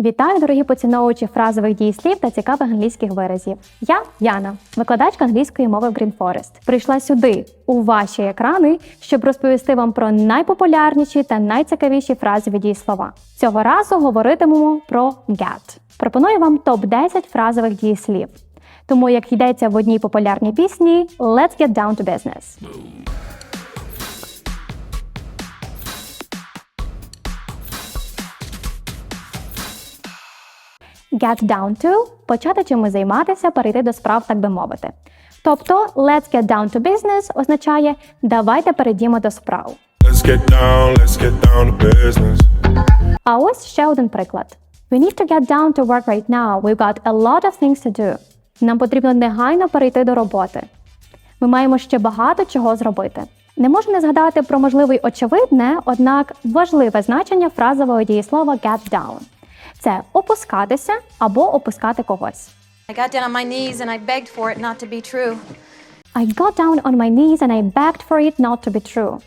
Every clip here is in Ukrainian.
Вітаю, дорогі поціновувачі фразових дієслів та цікавих англійських виразів. Я Яна, викладачка англійської мови в Green Forest. Прийшла сюди, у ваші екрани, щоб розповісти вам про найпопулярніші та найцікавіші фразові дієслова. Цього разу говоритимемо про get. Пропоную вам топ 10 фразових дієслів. Тому, як йдеться в одній популярній пісні, let's get down to business. Get down to – почати чимось займатися, перейти до справ, так би мовити. Тобто let's get down to business означає давайте перейдімо до справ. Let's get down, let's get down to business. А ось ще один приклад. We need to get down to work right now. We've got a lot of things to do. Нам потрібно негайно перейти до роботи. Ми маємо ще багато чого зробити. Не можу не згадати про можливе очевидне, однак важливе значення фразового дієслова get down. Це опускатися або опускати когось. I got down on my knees and I begged for it not to be true. I got down on my knees and I begged for it not to be true.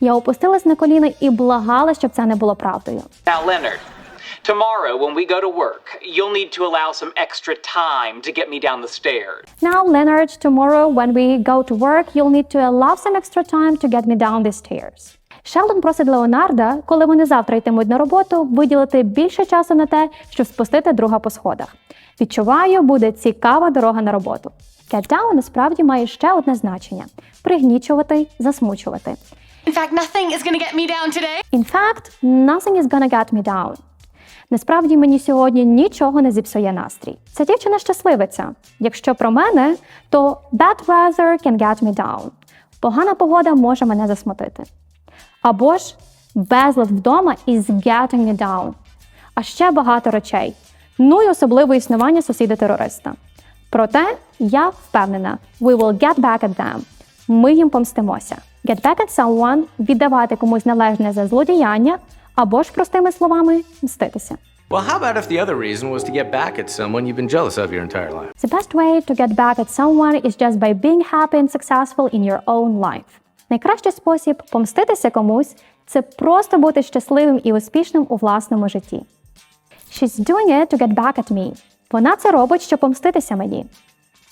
Я опустилась на коліна і благала, щоб це не було правдою. Now, Leonard, tomorrow when we go to work, you'll need to allow some extra time to get me down the stairs. Now, Leonard, tomorrow when we go to work, you'll need to allow some extra time to get me down the stairs. Шелдон просить Леонарда, коли вони завтра йтимуть на роботу, виділити більше часу на те, щоб спустити друга по сходах. Відчуваю, буде цікава дорога на роботу. Get down насправді має ще одне значення: пригнічувати, засмучувати. In fact, nothing is gonna get me down today. In fact, nothing is gonna get me down. Насправді мені сьогодні нічого не зіпсує настрій. Ця дівчина щасливиця. Якщо про мене, то bad weather can get me down. Погана погода може мене засмутити. Або ж безлад вдома is getting me down. А ще багато речей. Ну і особливо існування сусіда-терориста. Проте я впевнена, we will get back at them. Ми їм помстимося. Get back at someone – віддавати комусь належне за злодіяння, або ж простими словами мститися. Well, how about if the other reason was to get back at someone you've been jealous of your entire life? The best way to get back at someone is just by being happy and successful in your own life. Найкращий спосіб помститися комусь це просто бути щасливим і успішним у власному житті. She's doing it to get back at me. Вона це робить, щоб помститися мені.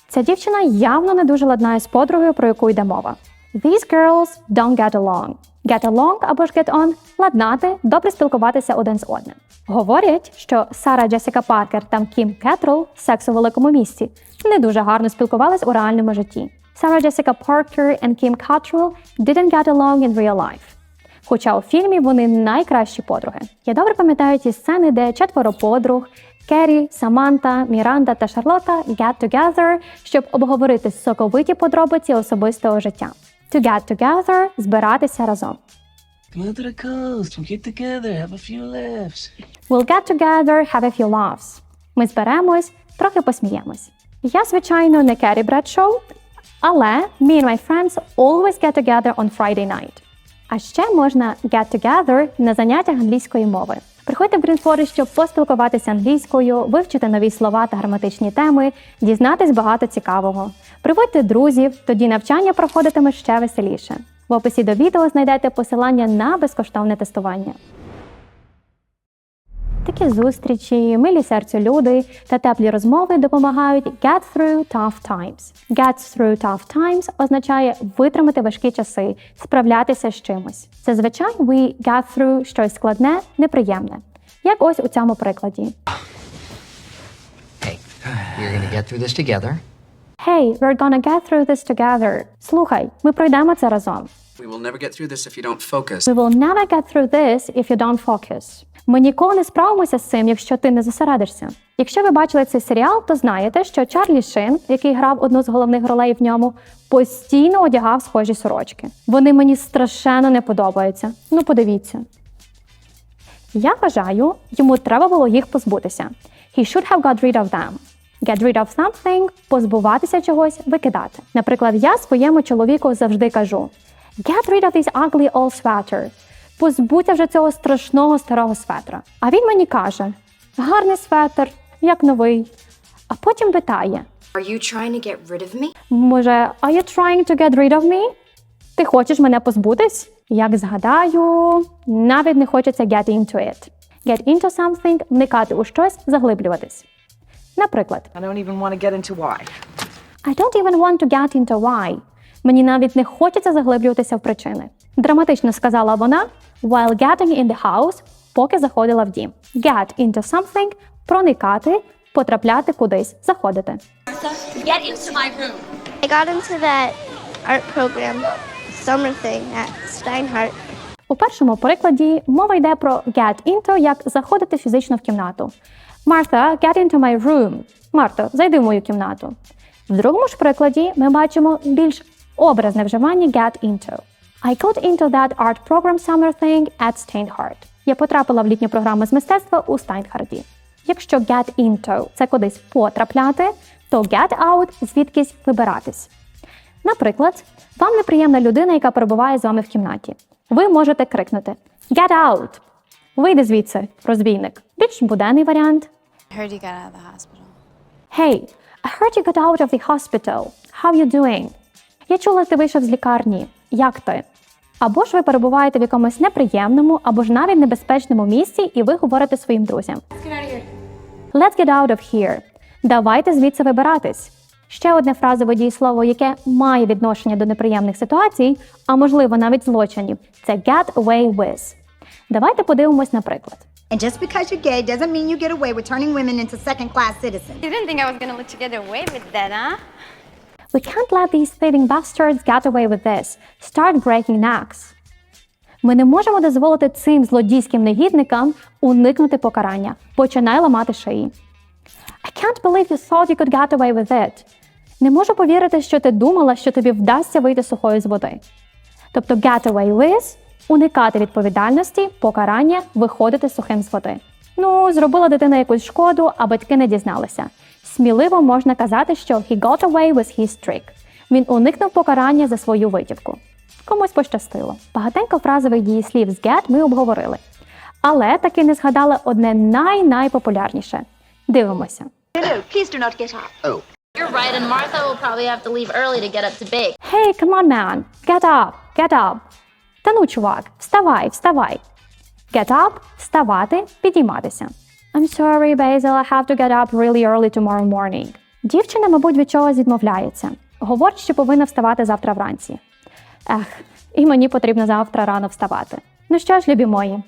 Ця дівчина явно не дуже ладнає з подругою, про яку йде мова. These girls don't get along. Get along або ж get on – ладнати, добре спілкуватися один з одним. Говорять, що Сара Джесіка Паркер та Кім Кетрл секс у великому місті не дуже гарно спілкувались у реальному житті. Сара Джесіка Паркер і Кім Кетрл didn't get along in real life. Хоча у фільмі вони найкращі подруги. Я добре пам'ятаю ті сцени, де четверо подруг Керрі, Саманта, Міранда та Шарлота get together, щоб обговорити соковиті подробиці особистого життя. To get together – збиратися разом. Come out to the coast. We'll get together, have a few laughs. We'll get together, have a few laughs. Ми зберемось, трохи посміємось. Я, звичайно, не Керрі Бредшоу, але me and my friends always get together on Friday night. А ще можна get together на заняттях англійської мови. Приходьте в Forest, щоб поспілкуватися англійською, вивчити нові слова та граматичні теми, дізнатись багато цікавого. Приводьте друзів, тоді навчання проходитиме ще веселіше. В описі до відео знайдете посилання на безкоштовне тестування. Такі зустрічі, милі серцю люди та теплі розмови допомагають get through tough times. Get through tough times означає витримати важкі часи, справлятися з чимось. Зазвичай we get through щось складне, неприємне. Як ось у цьому прикладі. Hey, we're gonna get through this together. Hey, we're gonna get through this together. Слухай, ми пройдемо це разом. We will never get through this if you don't focus. We will never get through this if you don't focus. Ми ніколи не справимося з цим, якщо ти не зосередишся. Якщо ви бачили цей серіал, то знаєте, що Чарлі Шин, який грав одну з головних ролей в ньому, постійно одягав схожі сорочки. Вони мені страшенно не подобаються. Ну, подивіться. Я вважаю, йому треба було їх позбутися. He should have got rid of them. Get rid of something – позбуватися чогось, викидати. Наприклад, я своєму чоловіку завжди кажу Get rid of this ugly old sweater. Позбудься вже цього страшного старого светра. А він мені каже: гарний светр, як новий. А потім питає: Are you trying to get rid of me? Може, are you trying to get rid of me? Ти хочеш мене позбутись? Як згадаю, навіть не хочеться get into it. Get into something – вникати у щось, заглиблюватись. Наприклад, I don't even want to get into why. I don't even want to get into why. Мені навіть не хочеться заглиблюватися в причини. Драматично сказала вона while getting in the house, поки заходила в дім. Get into something – проникати, потрапляти кудись, заходити. Get into my room. I got into that art program, summer thing at Steinhardt. У першому прикладі мова йде про get into як заходити фізично в кімнату. Martha, get into my room. Марто, зайди в мою кімнату. В другому ж прикладі ми бачимо більш образне вживання get into. I got into that art program summer thing at Steinhardt. Я потрапила в літню програму з мистецтва у Стайнхарді. Якщо get into – це кудись потрапляти, то get out – звідкись вибиратись. Наприклад, вам неприємна людина, яка перебуває з вами в кімнаті. Ви можете крикнути Get out! Вийди звідси, розбійник. Більш буденний варіант. I heard you got out of the hospital. Hey, I heard you got out of the hospital. How you doing? Я чула, ти вийшов з лікарні. Як ти? Або ж ви перебуваєте в якомусь неприємному або ж навіть небезпечному місці, і ви говорите своїм друзям. Let's get out of here. Давайте звідси вибиратись. Ще одне фразове дієслово, яке має відношення до неприємних ситуацій, а можливо навіть злочинів, це get away with. Давайте подивимось на приклад. And just because you're gay doesn't mean you get away with turning women into second-class citizens. You didn't think I was gonna let you get away with that, huh? We can't let these thieving bastards get away with this. Start breaking necks. Ми не можемо дозволити цим злодійським негідникам уникнути покарання. Починай ламати шиї. I can't believe you thought you could get away with it. Не можу повірити, що ти думала, що тобі вдасться вийти сухою з води. Тобто get away with – уникати відповідальності, покарання, виходити сухим з води. Ну, зробила дитина якусь шкоду, а батьки не дізналися. Сміливо можна казати, що he got away with his trick. Він уникнув покарання за свою витівку. Комусь пощастило. Багатенько фразових дієслів з get ми обговорили. Але таки не згадали одне най-найпопулярніше. Дивимося. Please do not get up. You're right, and Martha will probably have to leave early to get up to bake. Hey, come on, man. Get up, get up. Та ну, чувак, вставай, вставай. Get up – вставати, підійматися. I'm sorry, Basil, I have to get up really early tomorrow morning. Дівчина, мабуть, від чогось відмовляється. Говорить, що повинна вставати завтра вранці. Ех, і мені потрібно завтра рано вставати. Ну що ж, любі мої,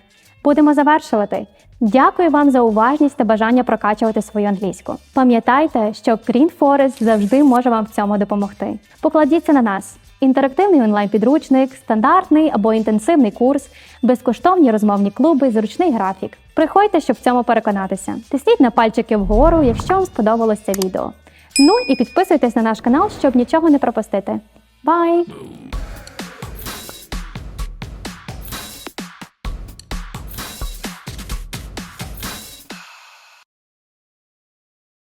будемо завершувати. Дякую вам за уважність та бажання прокачувати свою англійську. Пам'ятайте, що Green Forest завжди може вам в цьому допомогти. Покладіться на нас. Інтерактивний онлайн-підручник, стандартний або інтенсивний курс, безкоштовні розмовні клуби, зручний графік. Приходьте, щоб в цьому переконатися. Тисніть на пальчики вгору, якщо вам сподобалось це відео. Ну і підписуйтесь на наш канал, щоб нічого не пропустити. Бай!